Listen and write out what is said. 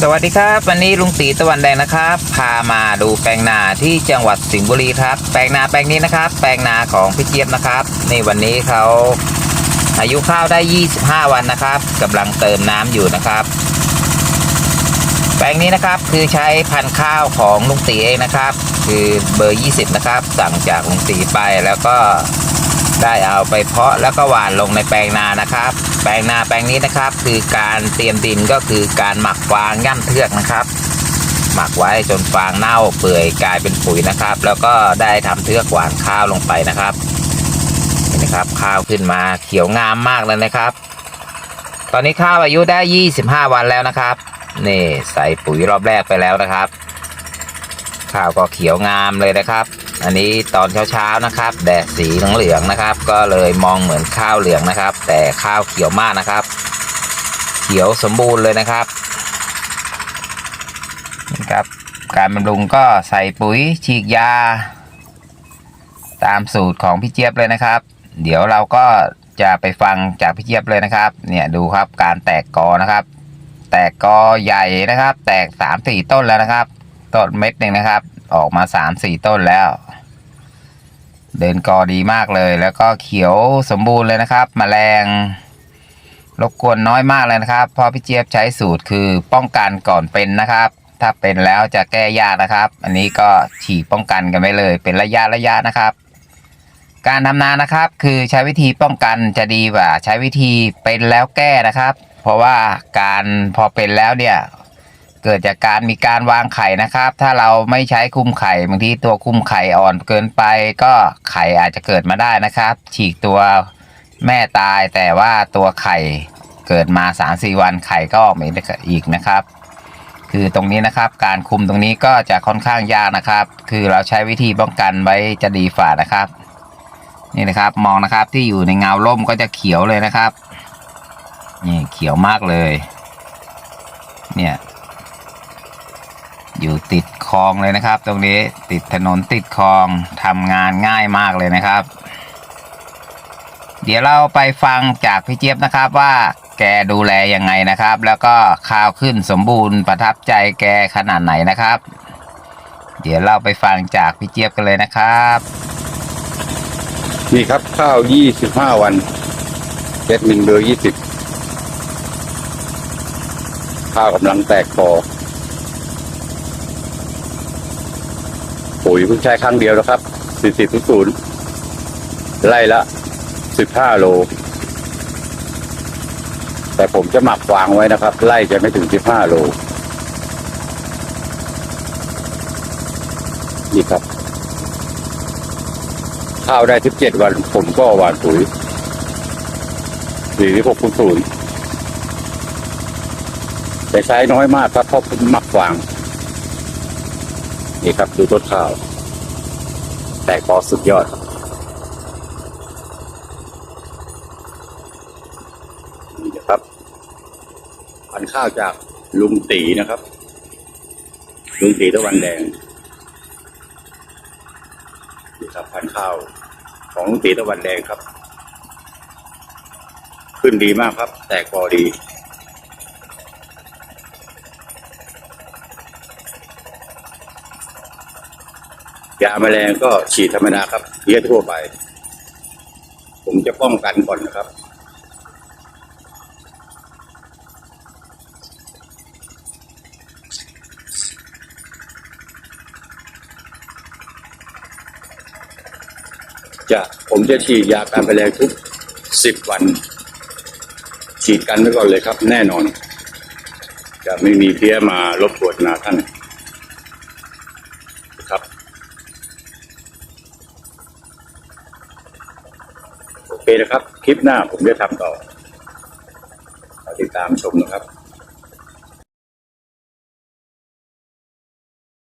สวัสดีครับ วันนี้ลุงตีตะวันแดงนะครับ พามาดูแปลงนาที่จังหวัดสิงห์บุรีครับ แปลงนาแปลงนี้นะครับ แปลงนาของพี่เจี๊ยบนะครับนี่วันนี้เขาอายุข้าวได้ 25 วันนะครับกำลังเติมน้ำอยู่นะครับ แปลงนี้นะครับคือใช้พันธุ์ข้าวของลุงตีเองนะครับ คือเบอร์ 20 นะครับ สั่งจากลุงตีไปแล้วก็ ได้เอาไปเพาะแล้วก็หว่านลงในแปลงนานะครับ แปลงนาแปลงนี้นะครับ คือการเตรียมดินก็คือการหมักฟางย่ำเทือกนะครับ หมักไว้จนฟางเน่าเปื่อยกลายเป็นปุ๋ยนะครับ แล้วก็ได้ทำเทือกหว่านข้าวลงไปนะครับเห็นนะครับข้าวขึ้นมาเขียวงามมากเลยนะครับ ตอนนี้ข้าวอายุได้ 25 วันแล้วนะครับนี่ใส่ปุ๋ยรอบแรกไปแล้วนะครับ ข้าวก็เขียวงามเลยนะครับ อันนี้ตอนเช้าๆนะครับ แดดสีเหลืองๆนะครับ ก็เลยมองเหมือนข้าวเหลืองนะครับ แต่ข้าวเขียวมากนะครับ เขียวสมบูรณ์เลยนะครับนี่ครับ การบำรุงก็ใส่ปุ๋ยฉีกยา ตามสูตรของพี่เจี๊ยบเลยนะครับ เดี๋ยวเราก็จะไปฟังจากพี่เจี๊ยบเลยนะครับ เนี่ยดูครับการแตกกอนะครับ แตกกอใหญ่นะครับ แตกสามสี่ต้นแล้วนะครับต้นเม็ดหนึ่งนะครับ ออกมาสามสี่ต้นแล้ว เดินกอดีมากเลย แล้วก็เขียวสมบูรณ์เลยนะครับแมลงรบกวนน้อยมากเลยนะครับพราะพี่เจี๊ยบใช้สูตรคือป้องกันก่อนเป็นนะครับ ถ้าเป็นแล้วจะแก้ยากนะครับ อันนี้ก็ฉีดป้องกันกันไปเลย เป็นระยะระยะนะครับ การทำนานะครับ คือใช้วิธีป้องกันจะดีกว่า ใช้วิธีเป็นแล้วแก้นะครับ เพราะว่าการพอเป็นแล้วเนี่ย เกิดจากการมีการวางไข่นะครับ ถ้าเราไม่ใช้คุมไข่บางทีตัวคุมไข่อ่อนเกินไป ก็ไข่อาจจะเกิดมาได้นะครับ ฉีกตัวแม่ตายแต่ว่าตัวไข่เกิดมา3าสี่วันไข่ก็ออกมาอีกนะครับ คือตรงนี้นะครับ การคุมตรงนี้ก็จะค่อนข้างยากนะครับ คือเราใช้วิธีป้องกันไว้จะดีฝ่านะครับ นี่นะครับมองนะครับที่อยู่ในเงาร่มก็จะเขียวเลยนะครับนี่เขียวมากเลย เนี่ย อยู่ติดคลองเลยนะครับ ตรงนี้ติดถนนติดคลองทำงานง่ายมากเลยนะครับ เดี๋ยวเราไปฟังจากพี่เจี๊ยบนะครับว่าแกดูแลยังไงนะครับ แล้วก็ข้าวขึ้นสมบูรณ์ประทับใจแกขนาดไหนนะครับ เดี๋ยวเราไปฟังจากพี่เจี๊ยบกันเลยนะครับ นี่ครับข้าวยี่สิบห้าวันเจ็ดหนึ่งเบอร์ยี่สิบข้าวกำลังแตกกอ ปุ๋ยเพิ่งใช้ครั้งเดียวนะครับสี่สิบศูนย์ไล่ละสิบห้าโล แต่ผมจะหมักฟางไว้นะครับ ไล่จะไม่ถึงสิบห้าโลนี่ครับ ข้าวได้สิบเจ็ดวัน ผมก็หวานปุ๋ยสี่หกคูณศูนย์แต่ใช้น้อยมากครับเพราะผมหมักฟาง นี่ครับดูต้นข้าว แต่กอสุดยอดครับนี่นะครับพันข้าวจากลุงตีนะครับ ลุงตีตะวันแดงนี่ครับพันข้าวของลุงตีตะวันแดงครับ ขึ้นดีมากครับ แตกกอดี ยาแมลงก็ฉีดธรรมดาครับเลี้ยทั่วไป ผมจะป้องกันก่อนนะครับจะผมจะฉีดยาการแมลงทุกสิบวัน ฉีดกันไว้ก่อนเลยครับ แน่นอน จะไม่มีเพี้ยมารบกวนนาท่านครับ โอ เคนะครับ คลิปหน้าผมจะทำต่อขอติดตามชมนะครับ